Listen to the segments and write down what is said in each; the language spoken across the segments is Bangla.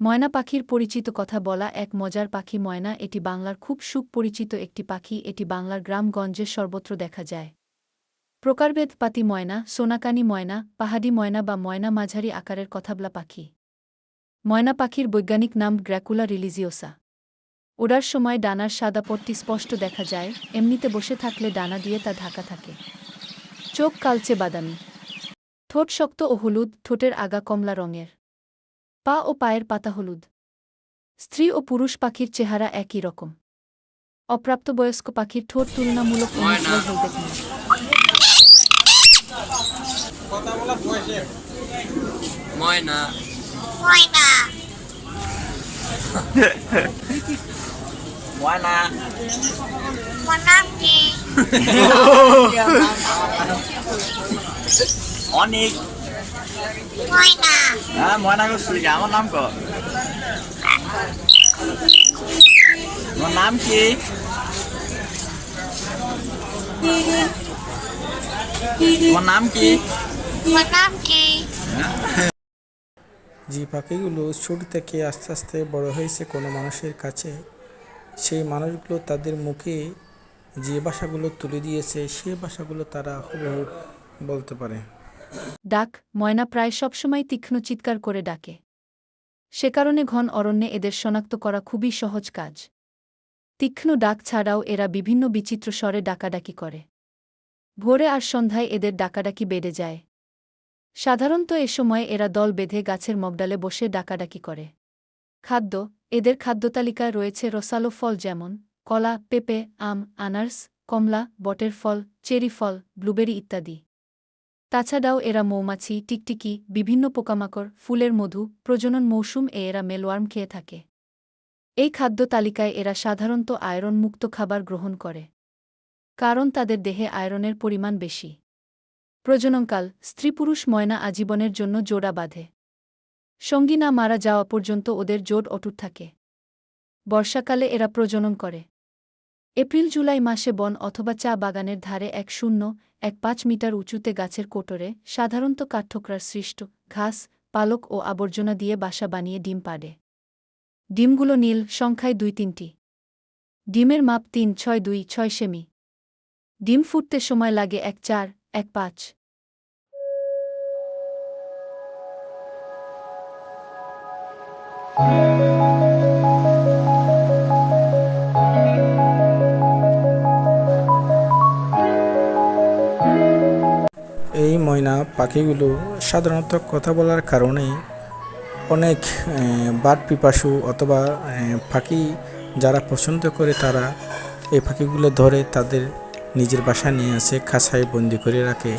ময়না পাখির পরিচিত কথা বলা এক মজার পাখি ময়না, এটি বাংলার খুব সুপরিচিত একটি পাখি, এটি বাংলার গ্রামগঞ্জে সর্বত্র দেখা যায়। প্রকারভেদ পাতি ময়না, সোনাকানি ময়না, পাহাড়ি ময়না বা ময়না মাঝারি আকারের কথাবলা পাখি। ময়না পাখির বৈজ্ঞানিক নাম গ্র্যাকুলা রিলিজিওসা। ওড়ার সময় ডানার সাদা পট্টি স্পষ্ট দেখা যায়, এমনিতে বসে থাকলে ডানা দিয়ে তা ঢাকা থাকে। চোখ কালচে বাদামি। ঠোঁট শক্ত ও হলুদ, ঠোঁটের আগা কমলা রঙের। পা ও পায়ের পাতা হলুদ। স্ত্রী ও পুরুষ পাখির চেহারা একই রকম। অপ্রাপ্তবয়স্ক পাখির ঠোঁট তুলনামূলক অনুজ্জ্বল হলদে ময়না। ময়না। ময়না। অনেক। হ্যাঁ ময়না করছি আমার নাম কর। তোমার নাম কি? তোমার নাম কি? মনামটি যে পাখিগুলো ছোট থেকে আস্তে আস্তে বড় হয়েছে কোনো মানুষের কাছে সেই মানুষগুলো তাদের মুখে যে ভাষাগুলো তুলে দিয়েছে সেই ভাষাগুলো তারা হুবহু বলতে পারে। ডাক ময়না প্রায় সবসময় তীক্ষ্ণ চিৎকার করে ডাকে। সে কারণে ঘন অরণ্যে এদের শনাক্ত করা খুবই সহজ কাজ। তীক্ষ্ণ ডাক ছাড়াও এরা বিভিন্ন বিচিত্র স্বরে ডাকাডাকি করে। ভোরে আর সন্ধ্যায় এদের ডাকাডাকি বেড়ে যায়। সাধারণত এ সময় এরা দল বেঁধে গাছের মগডালে বসে ডাকাডাকি করে। খাদ্য, এদের খাদ্যতালিকায় রয়েছে রসালো ফল যেমন, কলা, পেঁপে, আম, আনারস, কমলা, বটের ফল, চেরি ফল, ব্লুবেরি ইত্যাদি। তাছাড়াও এরা মৌমাছি, টিকটিকি, বিভিন্ন পোকামাকড়, ফুলের মধু, প্রজনন মৌসুম এ এরা মেলওয়ার্ম খেয়ে থাকে। এই খাদ্য তালিকায় এরা সাধারণত আয়রনমুক্ত খাবার গ্রহণ করে, কারণ তাদের দেহে আয়রনের পরিমাণ বেশি। প্রজননকাল স্ত্রী পুরুষ ময়না আজীবনের জন্য জোড়া বাঁধে। সঙ্গী না মারা যাওয়া পর্যন্ত ওদের জোট অটুট থাকে। বর্ষাকালে এরা প্রজনন করে। এপ্রিল জুলাই মাসে বন অথবা চা বাগানের ধারে এক শূন্য, এক পাঁচ মিটার উঁচুতে গাছের কোটরে সাধারণত কাঠঠোকরার সৃষ্ট, ঘাস, পালক ও আবর্জনা দিয়ে বাসা বানিয়ে ডিম পাড়ে। ডিমগুলো নীল, সংখ্যায় দুই তিনটি। ডিমের মাপ তিন, ছয়, দুই, ছয় সেমি। ডিম ফুটতে সময় লাগে এক চার, এক পাঁচ। এই ময়না পাখিগুলো সাধারণত কথা বলার কারণে অনেক বাদ পিপাসু অথবা পাখি যারা পছন্দ করে তারা এই পাখিগুলো ধরে তাদের নিজের বাসা নিয়ে আসে খাঁচায় বন্দি করে রাখে,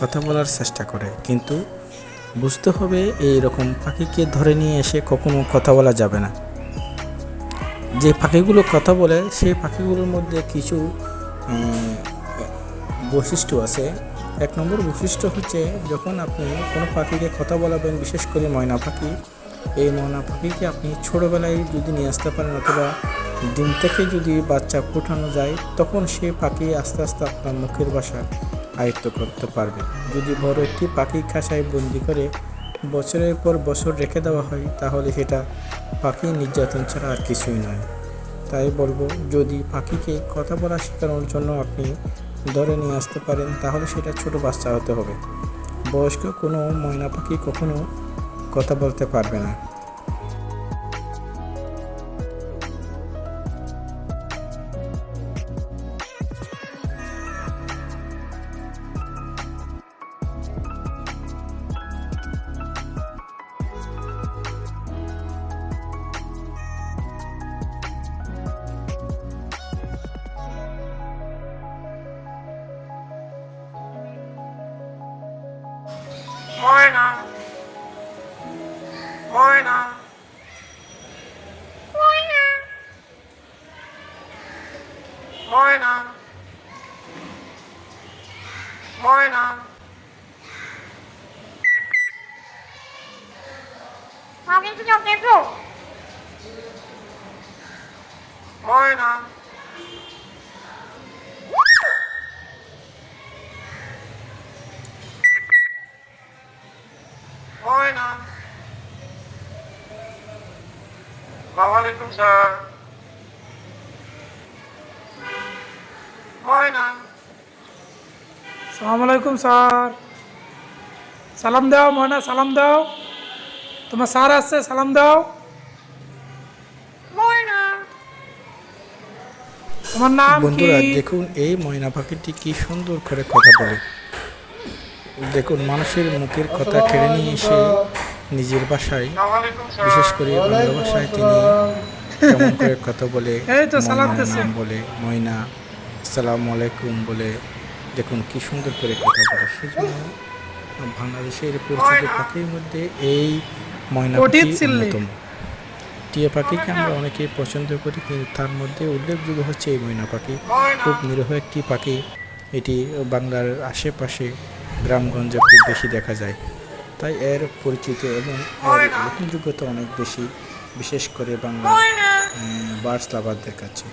কথা বলার চেষ্টা করে। কিন্তু বুঝতে হবে এই রকম পাখিকে ধরে নিয়ে এসে কখনো কথা বলা যাবে না। যে পাখিগুলো কথা বলে, সেই পাখিগুলোর মধ্যে কিছু বৈশিষ্ট্য আছে। এক নম্বর বৈশিষ্ট্য হচ্ছে যখন আপনি কোনো পাখিকে কথা বলাবেন, বিশেষ করে ময়না পাখি, এই ময়না পাখিকে আপনি ছোটোবেলায় যদি নিয়ে আসতে পারেন অথবা ডিম থেকে যদি বাচ্চা ফুটানো যায়, তখন সে পাখি আস্তে আস্তে আপনার মুখের ভাষা আয়ত্ত করতে পারবে। যদি বড় একটি পাখি খাসায় বন্দি করে বছরের পর বছর রেখে দেওয়া হয়, তাহলে সেটা পাখি নির্যাতন ছাড়া আর কিছুই নয়। তাই বলব, যদি পাখিকে কথা বলা শেখানোর জন্য আপনি ধরে নিয়ে আসতে পারেন, তাহলে সেটা ছোট বাচ্চা হতে হবে। বয়স্ক কোনো ময়না পাখি কখনো কথা বলতে পারবে না। ময়না আমি কি জব নেব ময়না ময়না ওয়ালাইকুম স্যার ময়না সালাম আলাইকুম স্যার। সালাম দাও ময়না সালাম দাও। তোমার স্যার আসছে সালাম দাও। তোমার নাম বন্ধুরা দেখুন এই ময়না পাখিটি কি সুন্দর করে কথা বলে। দেখুন মানুষের মুখের কথা কেড়ে নিয়ে এসে নিজের স্যার। বিশেষ করে বাংলা ভাষায় তিনি কেমন করে কথা বলে সালাম বলে ময়না আসসালামু আলাইকুম বলে দেখুন কি সুন্দর করে কথা বলে। সেজন্য বাংলাদেশের পরিচিত পাখির মধ্যে এই ময়না পাখি। অন্যতম। টিয়া পাখিকে আমরা অনেকেই পছন্দ করি কিন্তু তার মধ্যে উল্লেখযোগ্য হচ্ছে এই ময়না পাখি। খুব নিরীহ একটি পাখি। এটি বাংলার আশেপাশে গ্রামগঞ্জে খুব বেশি দেখা যায়। তাই এর পরিচিত এবং এর গ্রহণযোগ্যতা অনেক বেশি বিশেষ করে বাংলা বার্ডস লাভারদের কাছে।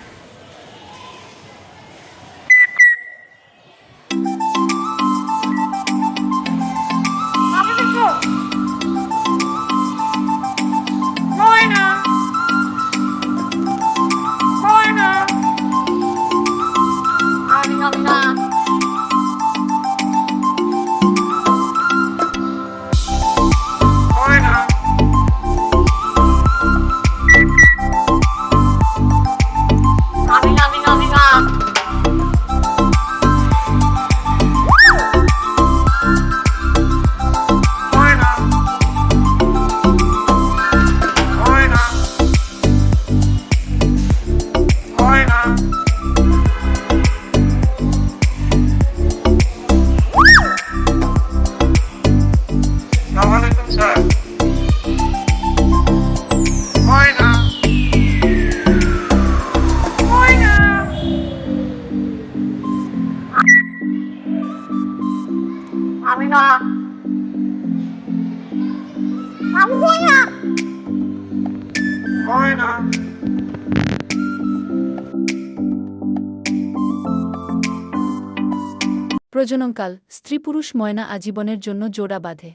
প্রজননকাল, স্ত্রী পুরুষ ময়না আজীবনের জন্য জোড়া বাঁধে।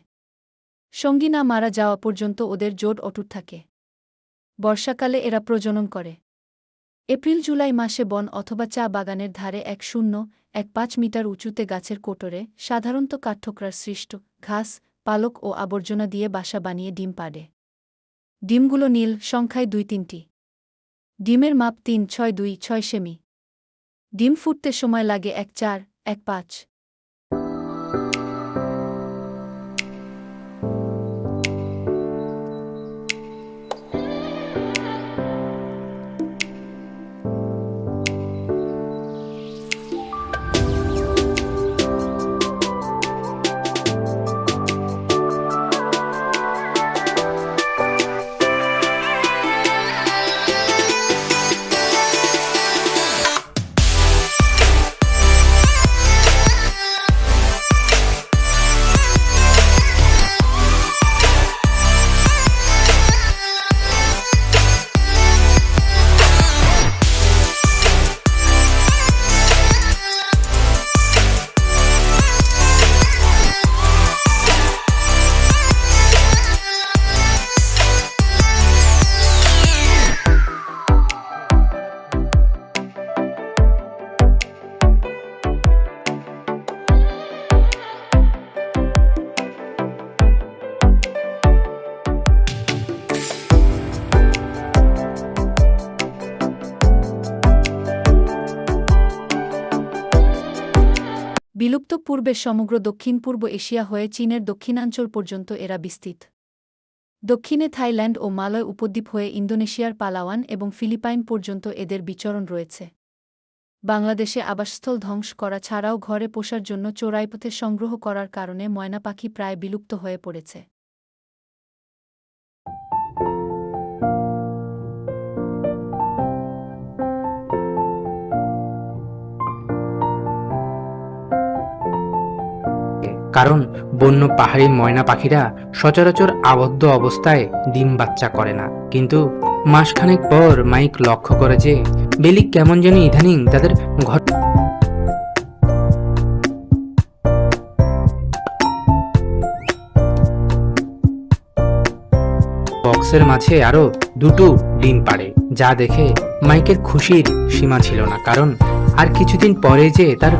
সঙ্গী না মারা যাওয়া পর্যন্ত ওদের জোড় অটুট থাকে। বর্ষাকালে এরা প্রজনন করে। এপ্রিল জুলাই মাসে বন অথবা চা বাগানের ধারে এক শূন্য, এক পাঁচ মিটার উঁচুতে গাছের কোটরে সাধারণত কাঠঠোকরার সৃষ্ট, ঘাস, পালক ও আবর্জনা দিয়ে বাসা বানিয়ে ডিম পাড়ে। ডিমগুলো নীল, সংখ্যায় দুই তিনটি। ডিমের মাপ তিন, ছয় দুই, ছয় সেমি। ডিম ফুটতে সময় লাগে এক চার, এক পাঁচ। বিলুপ্ত পূর্বে সমগ্র দক্ষিণ পূর্ব এশিয়া হয়ে চীনের দক্ষিণাঞ্চল পর্যন্ত এরা বিস্তৃত। দক্ষিণে থাইল্যান্ড ও মালয় উপদ্বীপ হয়ে ইন্দোনেশিয়ার পালাওয়ান এবং ফিলিপাইন পর্যন্ত এদের বিচরণ রয়েছে। বাংলাদেশে আবাসস্থল ধ্বংস করা ছাড়াও ঘরে পোষার জন্য চোরাইপথে সংগ্রহ করার কারণে ময়না পাখি প্রায় বিলুপ্ত হয়ে পড়েছে। কারণ বন্য পাহাড়ি ময়না পাখিরা সচরাচর আবদ্ধ অবস্থায় ডিম বাচ্চা করে না। কিন্তু মাসখানেক পর মাইক লক্ষ্য করে যে বেলি কেমন যেন ইদানিং তাদের ঘর বক্সের মাঝে আরও দুটো ডিম পাড়ে, যা দেখে মাইকের খুশির সীমা ছিল না। কারণ আর কিছুদিন পরে যে তার